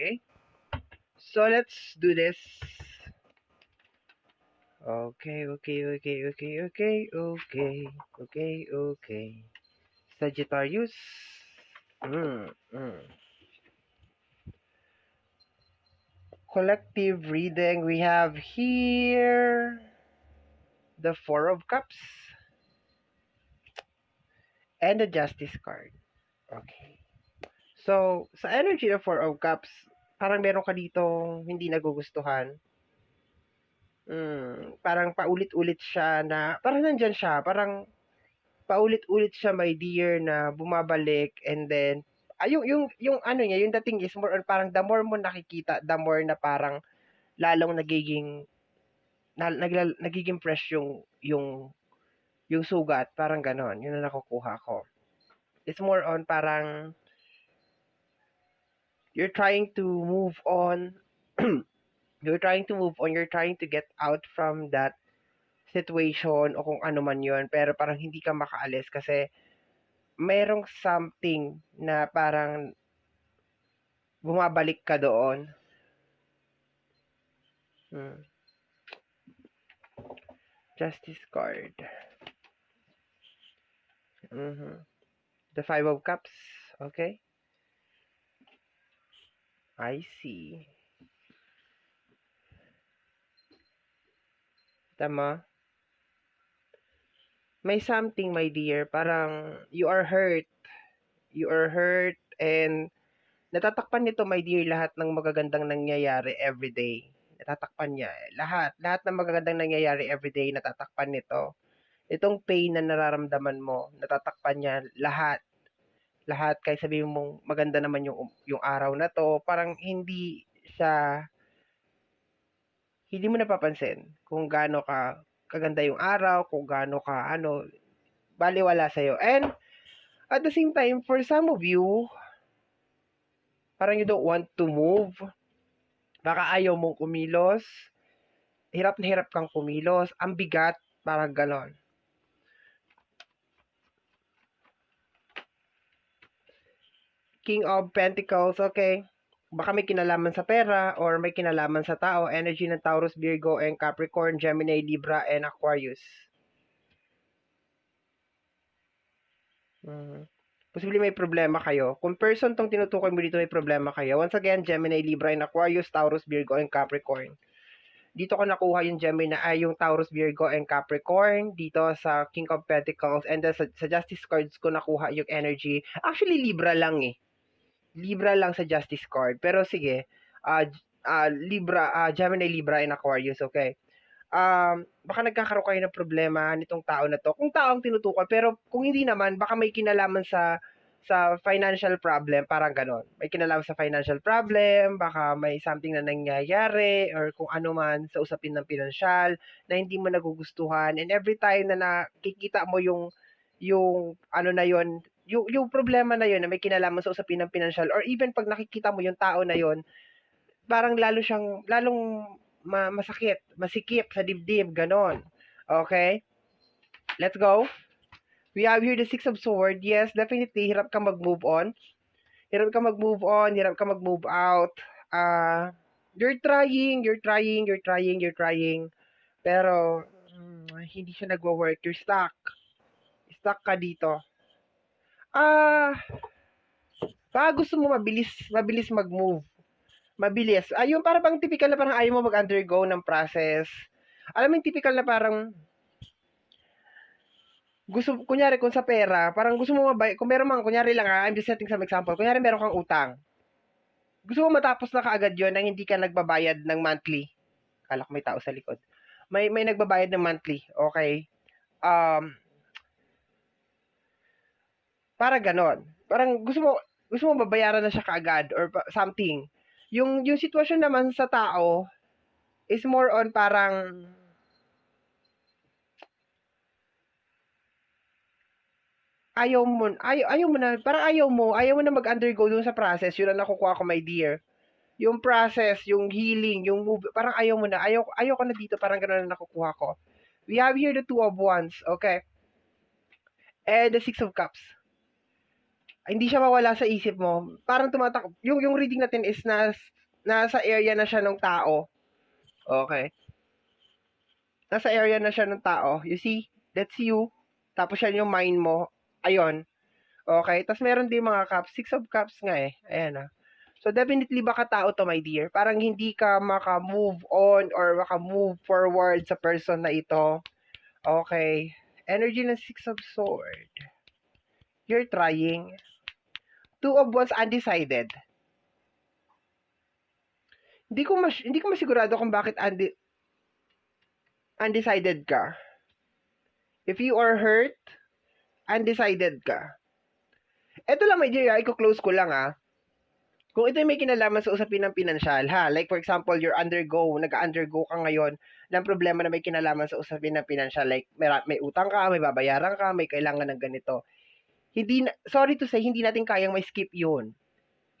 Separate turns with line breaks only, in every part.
Okay. So let's do this. Okay, okay, okay, okay, okay, okay, okay, okay. Sagittarius. Mm, mm. Collective reading. We have here the Four of Cups and the Justice card. Okay. So, sa energy of Four of Cups, parang meron ka dito hindi nagugustuhan. Mm, parang paulit-ulit siya na, parang nandyan siya, parang paulit-ulit siya, my dear, na bumabalik and then, ay, yung, yung, yung ano niya, yung dating is more on parang the more mo nakikita, the more na parang lalong nagiging na, naglal, nagiging fresh yung yung yung sugat, parang ganon. Yun ang nakukuha ko. It's more on parang you're trying to move on you're trying to move on, you're trying to get out from that situation o kung ano man yun, pero parang hindi ka makaalis kasi merong something na parang bumabalik ka doon. Hmm. Justice card. Mm-hmm. The Five of Cups. Okay. I see. Tama. May something, my dear. Parang you are hurt. You are hurt and natatakpan nito, my dear, lahat ng magagandang nangyayari every day. Natatakpan niya. Lahat. Lahat ng magagandang nangyayari every day, natatakpan nito. Itong pain na nararamdaman mo, natatakpan niya lahat. Lahat. Kaya sabihin mong maganda naman yung, yung araw na to. Parang hindi siya hindi mo napapansin kung gaano ka kaganda yung araw, kung gaano ka ano, baliwala sa'yo. And at the same time, for some of you, parang you don't want to move, baka ayaw mong kumilos, hirap na hirap kang kumilos, ang bigat, parang ganon. King of Pentacles, okay? baka may kinalaman sa pera or may kinalaman sa tao, energy ng Taurus, Virgo, and Capricorn, Gemini, Libra, and Aquarius. Mm-hmm. Posible may problema kayo. Kung person tong tinutukoy mo dito may problema kayo. Once again, Gemini, Libra, and Aquarius, Taurus, Virgo, and Capricorn. Dito ko nakuha yung Gemini, ay yung Taurus, Virgo, and Capricorn. Dito sa King of Pentacles. And then sa, sa Justice cards ko nakuha yung energy. Actually, Libra lang eh Libra lang sa Justice card. Pero sige, uh, uh, Libra, uh, Gemini, Libra, and Aquarius, okay? Um, baka nagkakaroon kayo ng problema nitong tao na to. Kung tao ang tinutukoy, pero kung hindi naman, baka may kinalaman sa sa financial problem, parang ganon. May kinalaman sa financial problem, baka may something na nangyayari, or kung ano man sa usapin ng pinansyal, na hindi mo nagugustuhan, and every time na nakikita mo yung, yung, ano na yon yung, yung problema na yun na may kinalaman sa usapin ng financial or even pag nakikita mo yung tao na yun, parang lalo siyang, lalong ma- masakit, masikip sa dibdib, ganon. Okay? Let's go. We have here the Six of Swords. Yes, definitely, hirap ka mag-move on. Hirap ka mag-move on, hirap ka mag-move out. Uh, you're trying, you're trying, you're trying, you're trying. Pero, hmm, hindi siya nagwo-work. You're stuck. Stuck ka dito. Ah, baka gusto mo mabilis, mabilis mag-move. Mabilis. Ayun, para bang typical na parang ayaw mo mag-undergo ng process. Alam mo yung typical na parang gusto, kunyari kung sa pera, parang gusto mo mabay, kung meron mang, kunyari lang ha, I'm just setting some example, kunyari meron kang utang. Gusto mo matapos na kaagad yon nang hindi ka nagbabayad ng monthly. Kala ko may tao sa likod. May, may nagbabayad ng monthly. Okay. Um, para ganon. Parang gusto mo, gusto mo babayaran na siya kaagad or something. Yung, yung sitwasyon naman sa tao is more on parang ayaw mo, ayaw, ayaw mo na, parang ayaw mo, ayaw mo na mag-undergo dun sa process, yun ang nakukuha ko, my dear. Yung process, yung healing, yung move, parang ayaw mo na, ayaw, ayaw ko na dito, parang gano'n na nakukuha ko. We have here the two of wands, okay? And the six of cups hindi siya mawala sa isip mo. Parang tumatak yung yung reading natin is na nasa area na siya ng tao. Okay. Nasa area na siya ng tao. You see? That's you. Tapos yan yung mind mo. Ayun. Okay. Tapos meron din mga cups. Six of cups nga eh. Ayan ah. So definitely baka tao to my dear. Parang hindi ka maka-move on or maka-move forward sa person na ito. Okay. Energy ng Six of Sword. You're trying. Two of Wands undecided. Hindi ko mas hindi ko masigurado kung bakit undi, undecided ka. If you are hurt, undecided ka. Ito lang, my dear, i-close ko lang ah. Kung ito may kinalaman sa usapin ng pinansyal, ha? Like for example, you're undergo, nag-undergo ka ngayon ng problema na may kinalaman sa usapin ng pinansyal. Like may, may utang ka, may babayaran ka, may kailangan ng ganito. Hindi, sorry to say, hindi natin kayang may skip yun.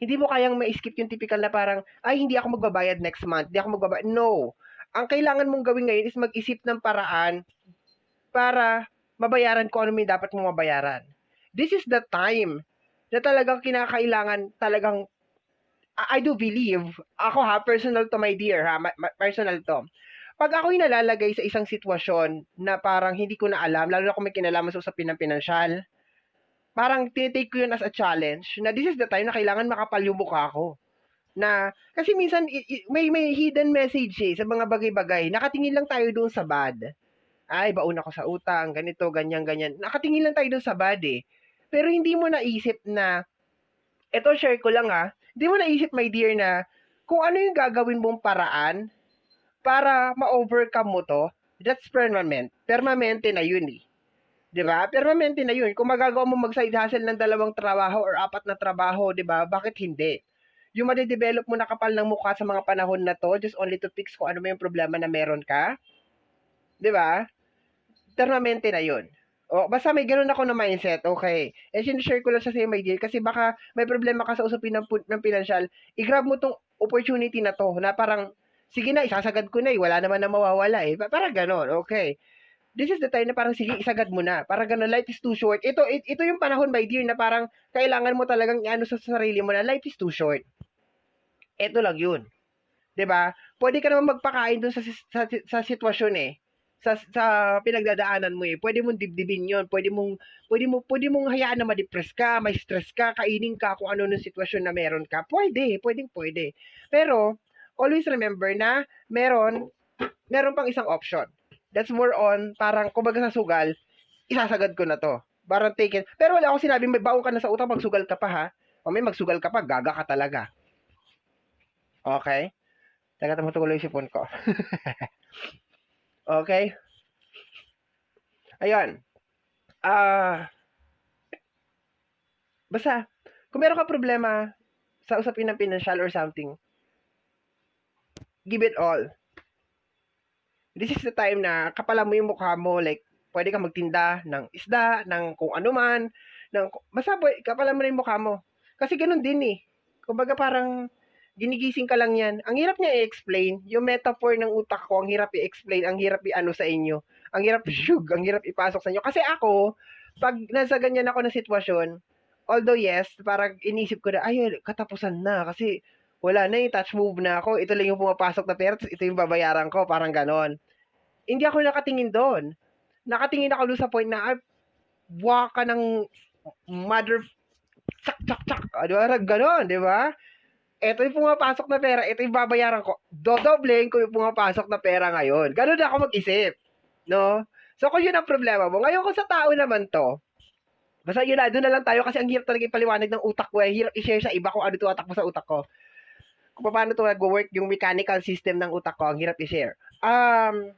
Hindi mo kayang may skip yung typical na parang, ay, hindi ako magbabayad next month, hindi ako magbabayad. No. Ang kailangan mong gawin ngayon is mag-isip ng paraan para mabayaran ko ano may dapat mong mabayaran. This is the time na talagang kinakailangan talagang I do believe, ako ha, personal to my dear ha, personal to. Pag ako'y nalalagay sa isang sitwasyon na parang hindi ko na alam, lalo na kung may kinalaman sa usapin ng pinansyal, parang tinitake ko yun as a challenge na this is the time na kailangan makapal yung mukha ko. Na, kasi minsan may, may hidden message eh, sa mga bagay-bagay. Nakatingin lang tayo doon sa bad. Ay, baon ako sa utang, ganito, ganyan, ganyan. Nakatingin lang tayo doon sa bad eh. Pero hindi mo naisip na, eto share ko lang ha, hindi mo naisip, my dear, na kung ano yung gagawin mong paraan para ma-overcome mo to, that's permanent. Permanente na yun eh. Di ba? Permanente na yun. Kung magagawa mo mag-side hustle ng dalawang trabaho or apat na trabaho, di ba? Bakit hindi? Yung madedevelop mo na kapal ng mukha sa mga panahon na to, just only to fix kung ano may problema na meron ka. Di ba? Permanente na yun. O, basta may ganun ako na mindset, okay. And sinishare ko lang sa same idea kasi baka may problema ka sa usapin ng, ng financial, i-grab mo tong opportunity na to na parang, sige na, isasagad ko na eh, wala naman na mawawala eh. Parang ganun, okay. This is the time na parang, sige, isagad mo na. Parang ganun, life is too short. Ito, ito, ito yung panahon, my dear, na parang kailangan mo talagang ano sa sarili mo na life is too short. Ito lang yun. 'Di ba? Pwede ka naman magpakain dun sa, sa, sa sitwasyon eh sa sa pinagdadaanan mo eh. Pwede mong dibdibin 'yon. Pwede mong pwede mo pwede mong hayaan na ma-depress ka, may stress ka, kainin ka kung ano ng sitwasyon na meron ka. Pwede, pwedeng pwede. Pero always remember na meron meron pang isang option. That's more on parang kumbaga sa sugal, isasagad ko na to. Parang take it. Pero wala akong sinabi may baon ka na sa utang magsugal ka pa ha. O may magsugal ka pa, gaga ka talaga. Okay? Teka, tumutuloy yung sipon ko. Okay? Ayun. Ah, uh, basta, kung meron ka problema sa usapin ng financial or something, give it all. This is the time na kapala mo yung mukha mo, like, pwede ka magtinda ng isda, ng kung ano man, ng, basta, kapala mo yung mukha mo. Kasi ganun din eh. Kumbaga parang, ginigising ka lang yan. Ang hirap niya i-explain. Yung metaphor ng utak ko, ang hirap i-explain, ang hirap i-ano sa inyo. Ang hirap shug, ang hirap ipasok sa inyo. Kasi ako, pag nasa ganyan ako na sitwasyon, although yes, parang inisip ko na, ay, katapusan na. Kasi wala na yung touch move na ako. Ito lang yung pumapasok na pera, ito yung babayaran ko, parang ganon. Hindi ako nakatingin doon. Nakatingin ako doon sa point na, ay, buwa ka ng mother, tsak, tsak, tsak. Di ba? Ganon, di ba? ito yung pumapasok na pera, ito yung babayaran ko. Dodoblein ko yung pumapasok na pera ngayon. Ganun na ako mag-isip. No? So, kung yun ang problema mo, ngayon ko sa tao naman to, basta yun na, doon na lang tayo kasi ang hirap talaga ipaliwanag ng utak ko eh. Hirap i-share sa iba kung ano tumatak mo sa utak ko. Kung paano to nag-work yung mechanical system ng utak ko, ang hirap i-share. Um,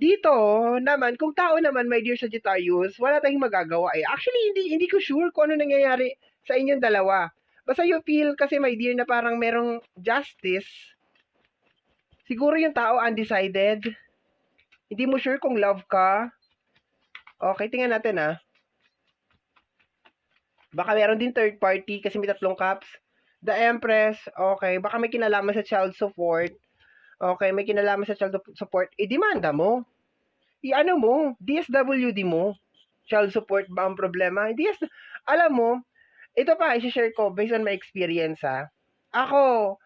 dito naman, kung tao naman, my dear Sagittarius, wala tayong magagawa eh. Actually, hindi, hindi ko sure kung ano nangyayari sa inyong dalawa. Basta you feel kasi my dear na parang merong justice. Siguro yung tao undecided. Hindi mo sure kung love ka. Okay, tingnan natin ah. Baka meron din third party kasi may tatlong cups. The Empress, okay. Baka may kinalaman sa child support. Okay, may kinalaman sa child support. I-demanda mo. I-ano mo, DSWD mo. Child support ba ang problema? DS, alam mo, ito pa, i-share ko based on my experience ha. Ako,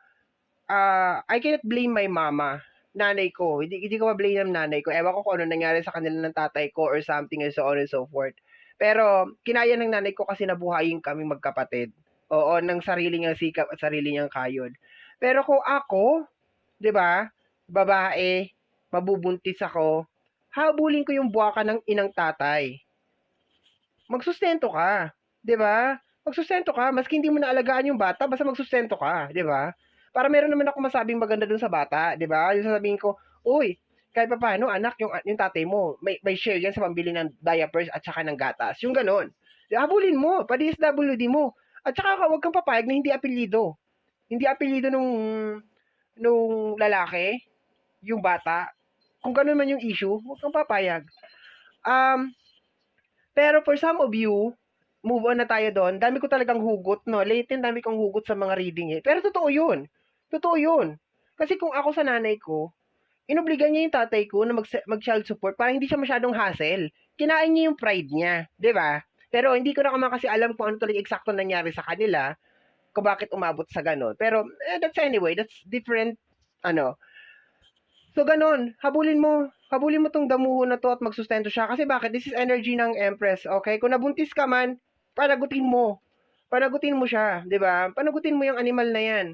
ah I cannot blame my mama, nanay ko. Hindi, hindi ko ma-blame ang nanay ko. Ewan ko kung ano nangyari sa kanila ng tatay ko or something and so on and so forth. Pero, kinaya ng nanay ko kasi nabuhayin kami magkapatid. Oo, ng sarili niyang sikap at sarili niyang kayod. Pero kung ako, 'di ba, babae, mabubuntis ako, habulin ko yung buwaka ng inang tatay. Magsustento ka, 'di ba? Magsustento ka, maski hindi mo naalagaan yung bata, basta magsustento ka, 'di ba? Para meron naman ako masabing maganda dun sa bata, 'di ba? Yung sasabihin ko, "Uy, kahit pa paano, anak, yung, yung tatay mo, may, may share yan sa pambili ng diapers at saka ng gatas. Yung ganon. Habulin mo, pa-DSWD mo. At saka huwag kang papayag na hindi apelido. Hindi apelido nung, nung lalaki, yung bata. Kung ganun man yung issue, huwag kang papayag. Um, pero for some of you, move on na tayo doon. Dami ko talagang hugot, no? Lately, dami kong hugot sa mga reading eh. Pero totoo yun. Totoo yun. Kasi kung ako sa nanay ko, inobligan niya yung tatay ko na mag, mag-child support para hindi siya masyadong hassle. Kinain niya yung pride niya, 'di ba? Pero hindi ko na naman kasi alam kung ano talaga eksakto nangyari sa kanila, kung bakit umabot sa ganon. Pero eh, that's anyway, that's different ano. So ganon, habulin mo, habulin mo tong damuho na to at magsustento siya kasi bakit? This is energy ng Empress, okay? Kung nabuntis ka man, panagutin mo. Panagutin mo siya, 'di ba? Panagutin mo yung animal na 'yan.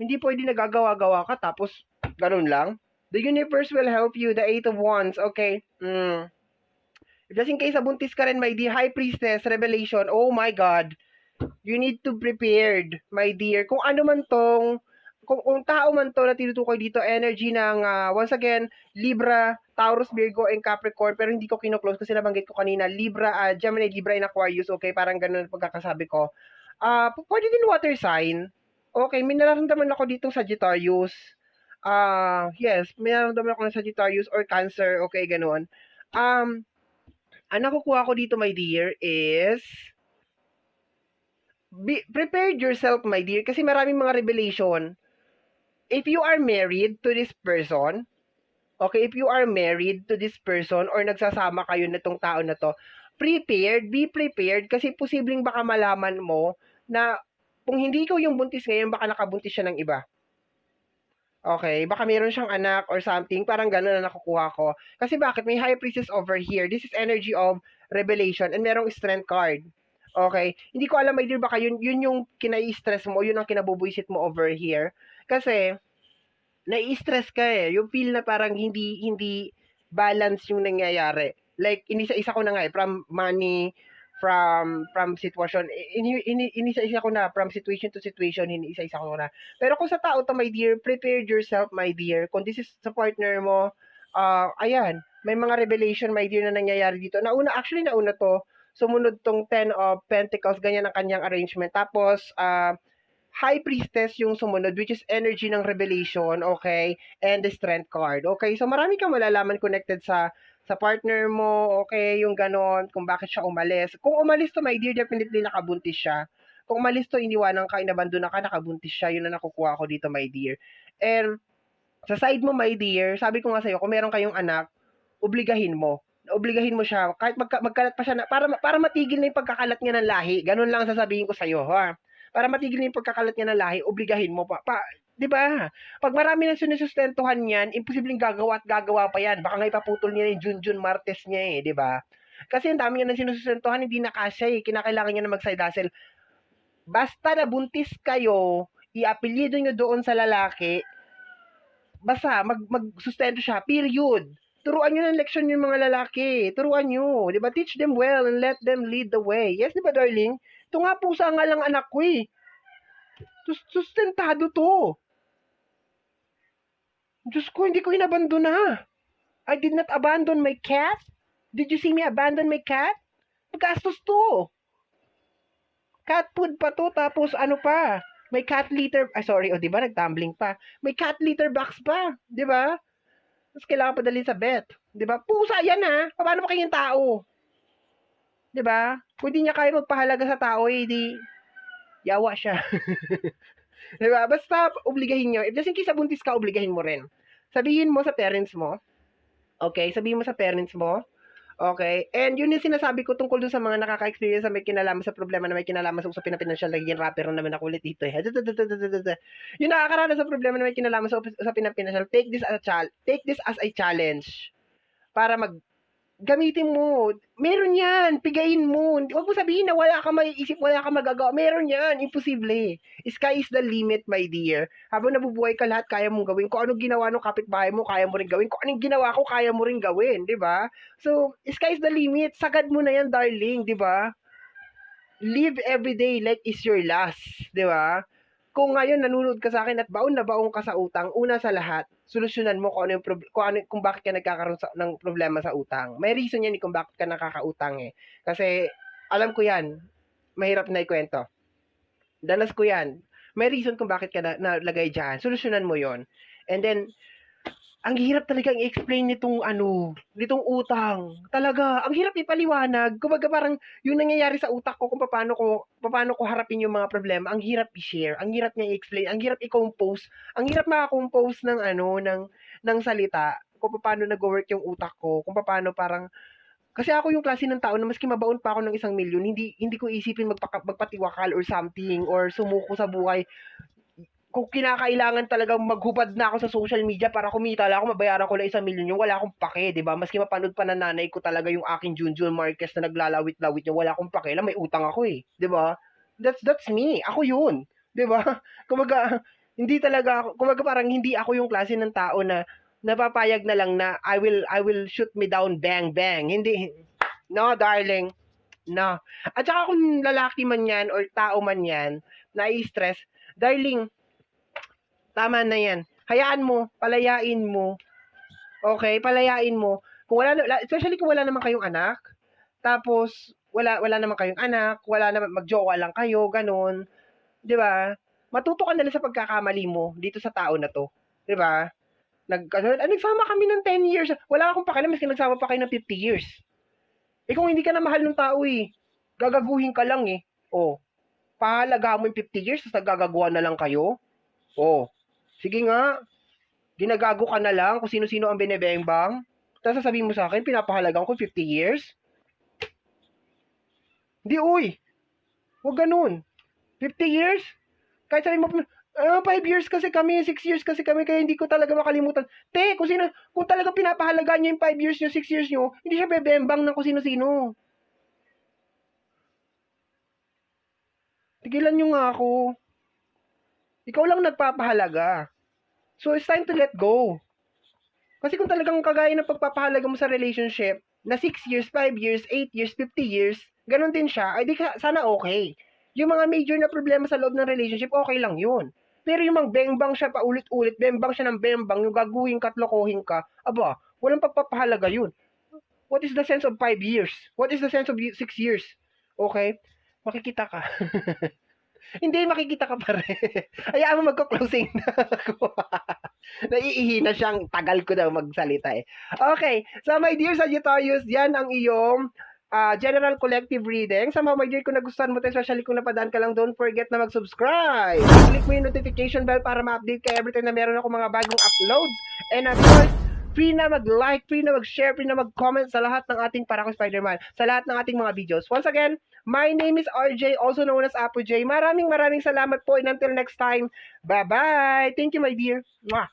Hindi pwede nagagawa-gawa ka tapos ganun lang. The universe will help you. The Eight of Wands. Okay. Mm. Just in case abuntis ka rin, my dear High Priestess, Revelation. Oh my God. You need to prepared, my dear. Kung ano man tong, kung, kung tao man to na tinutukoy dito, energy ng, uh, once again, Libra, Taurus, Virgo, and Capricorn, pero hindi ko kino-close kasi nabanggit ko kanina, Libra, uh, Gemini, Libra, and Aquarius, okay, parang ganun ang pagkakasabi ko. Uh, pwede din water sign. Okay, may nararamdaman ako dito Sagittarius ah, uh, yes, may naramdaman ako ng Sagittarius or Cancer, okay, ganun. Um, ang nakukuha ko dito, my dear, is be, prepared yourself, my dear, kasi maraming mga revelation. If you are married to this person, okay, if you are married to this person or nagsasama kayo na tong tao na to, prepared, be prepared, kasi posibleng baka malaman mo na kung hindi ikaw yung buntis ngayon, baka nakabuntis siya ng iba. Okay, baka meron siyang anak or something, parang gano'n na nakukuha ko. Kasi bakit? May high priestess over here. This is energy of revelation and merong strength card. Okay? Hindi ko alam, my dear, baka yun, yun yung kinai-stress mo, yun ang kinabubuisit mo over here. Kasi, nai-stress ka eh. Yung feel na parang hindi, hindi balance yung nangyayari. Like, inisa-isa ko na nga eh, from money, from from sitwasyon. Ini, ini, inisa-isa ko na from situation to situation inisa-isa ko na. Pero kung sa tao to my dear prepare yourself my dear. Kung this is sa partner mo uh, ayan may mga revelation my dear na nangyayari dito. Nauna actually nauna to. Sumunod tong 10 of pentacles ganyan ang kanyang arrangement. Tapos uh, high priestess yung sumunod which is energy ng revelation okay and the strength card okay so marami kang malalaman connected sa sa partner mo, okay, yung ganon, kung bakit siya umalis. Kung umalis to, my dear, definitely nakabuntis siya. Kung umalis to, iniwanan ka, inabandona ka, nakabuntis siya, yun na nakukuha ko dito, my dear. And, sa side mo, my dear, sabi ko nga sa'yo, kung meron kayong anak, obligahin mo. Obligahin mo siya, kahit magka, magkalat pa siya, na, para, para matigil na yung pagkakalat niya ng lahi. Ganun lang sasabihin ko sa'yo, ha? Para matigil na yung pagkakalat niya ng lahi, obligahin mo pa. pa 'Di ba? Pag marami nang sinusustentuhan niyan, imposibleng gagawa at gagawa pa yan. Baka nga ipaputol niya yung Junjun Martes niya eh, 'di ba? Kasi ang dami niya nang sinusustentuhan, hindi na kasya eh. Kinakailangan niya na mag-side hustle. Basta na buntis kayo, iapelyido niyo doon sa lalaki, basta mag magsustento siya, period. Turuan niyo ng leksyon yung mga lalaki. Turuan niyo, 'di ba? Teach them well and let them lead the way. Yes, 'di ba, darling? Ito nga pusa nga lang anak ko eh. Sustentado to. Diyos ko, hindi ko inabandona. I did not abandon my cat. Did you see me abandon my cat? Magastos to. Cat food pa to, tapos ano pa, may cat litter, ah sorry, o oh, di ba, nagtumbling pa. May cat litter box pa, di ba? Tapos kailangan pa dalhin sa vet. Di ba? Pusa yan ha. Paano pa kayong tao? Di ba? Kung di niya kaya magpahalaga sa tao, eh, di yawa siya. diba? Basta, obligahin nyo. If just in buntis ka, obligahin mo rin. Sabihin mo sa parents mo, okay, sabihin mo sa parents mo, Okay? And yun yung sinasabi ko tungkol dun sa mga nakaka-experience na may kinalaman sa problema na may kinalaman sa usapin na pinansyal. Nagiging rapper na naman ako ulit dito eh. Yung nakakaranas sa problema na may kinalaman sa usapin na pinansyal, take this as a chal take this as a challenge para mag gamitin mo. Meron yan. Pigayin mo. Huwag mo sabihin na wala ka maiisip, wala ka magagawa. Meron yan. Imposible. Sky is the limit, my dear. Habang nabubuhay ka lahat, kaya mong gawin. Kung anong ginawa ng kapitbahay mo, kaya mo rin gawin. Kung anong ginawa ko, kaya mo rin gawin. di ba? So, sky is the limit. Sagad mo na yan, darling. di ba? Live every day like is your last. di ba? Kung ngayon nanonood ka sa akin at baon na baon ka sa utang, una sa lahat, solusyonan mo kung ano yung prob- kung, ano, kung bakit ka nagkakaroon sa, ng problema sa utang. May reason yan eh kung bakit ka nakakautang eh. Kasi alam ko yan, mahirap na ikwento. Danas ko yan. May reason kung bakit ka na, nalagay dyan. Solusyonan mo yon And then, ang hirap talaga i-explain nitong ano, nitong utang. Talaga, ang hirap ipaliwanag. Kumbaga parang yung nangyayari sa utak ko kung paano ko paano ko harapin yung mga problema, ang hirap i-share, ang hirap niya i-explain, ang hirap i-compose, ang hirap maka-compose ng ano, ng ng salita kung paano nag-work yung utak ko, kung paano parang kasi ako yung klase ng tao na maski mabaon pa ako ng isang milyon, hindi hindi ko isipin magpaka, magpatiwakal or something or sumuko sa buhay kung kinakailangan talagang maghubad na ako sa social media para kumita lang ako, mabayaran ko lang isang milyon yung wala akong pake, di ba? Maski mapanood pa na nanay ko talaga yung aking Junjun Marquez na naglalawit-lawit yung wala akong pake lang, may utang ako eh, di ba? That's, that's me, ako yun, di ba? Kumaga, hindi talaga ako, kumaga parang hindi ako yung klase ng tao na napapayag na lang na I will, I will shoot me down, bang, bang. Hindi, no, darling, no. At saka kung lalaki man yan or tao man yan, na-stress, darling, Tama na yan. Hayaan mo, palayain mo. Okay, palayain mo. Kung wala especially kung wala naman kayong anak, tapos wala wala naman kayong anak, wala naman magjowa lang kayo, ganun. 'Di ba? Matuto ka na lang sa pagkakamali mo dito sa tao na 'to. 'Di ba? Nag ano, ah, nagsama kami ng 10 years. Wala akong pakialam maski nagsama pa kayo ng 50 years. Eh kung hindi ka na mahal ng tao eh, gagaguhin ka lang eh. Oh. Pahalaga mo yung 50 years, tapos nagagagawa na lang kayo. Oh. Sige nga, ginagago ka na lang kung sino-sino ang binebengbang. Tapos sasabihin mo sa akin, pinapahalagan ko 50 years? Hindi, uy. Huwag ganun. 50 years? Kahit sabihin mo, ah, 5 years kasi kami, 6 years kasi kami, kaya hindi ko talaga makalimutan. Te, kung, sino, kung talaga pinapahalagaan nyo yung 5 years nyo, 6 years nyo, hindi siya bebembang ng kung sino-sino. Tigilan nyo nga ako. Ikaw lang nagpapahalaga. So, it's time to let go. Kasi kung talagang kagaya ng pagpapahalaga mo sa relationship, na 6 years, 5 years, 8 years, 50 years, ganun din siya, ay di ka, sana okay. Yung mga major na problema sa loob ng relationship, okay lang yun. Pero yung mga bembang siya paulit-ulit, bembang siya ng bembang, yung gaguhin ka at lokohin ka, aba, walang pagpapahalaga yun. What is the sense of 5 years? What is the sense of 6 years? Okay? Makikita ka. Hindi, makikita ka pa rin. Hayaan mo magko-closing na ako. Naiihi na siyang tagal ko daw magsalita eh. Okay, so my dear Sagittarius, yan ang iyong uh, general collective reading. Mga my dear, kung nagustuhan mo ito, especially kung napadaan ka lang, don't forget na mag-subscribe. Click mo yung notification bell para ma-update ka every time na meron ako mga bagong uploads. And of course, free na mag-like, free na mag-share, free na mag-comment sa lahat ng ating Parako Spider-Man, sa lahat ng ating mga videos. Once again, my name is RJ, also known as Apo J. Maraming maraming salamat po and until next time, bye-bye! Thank you, my dear. Mwah!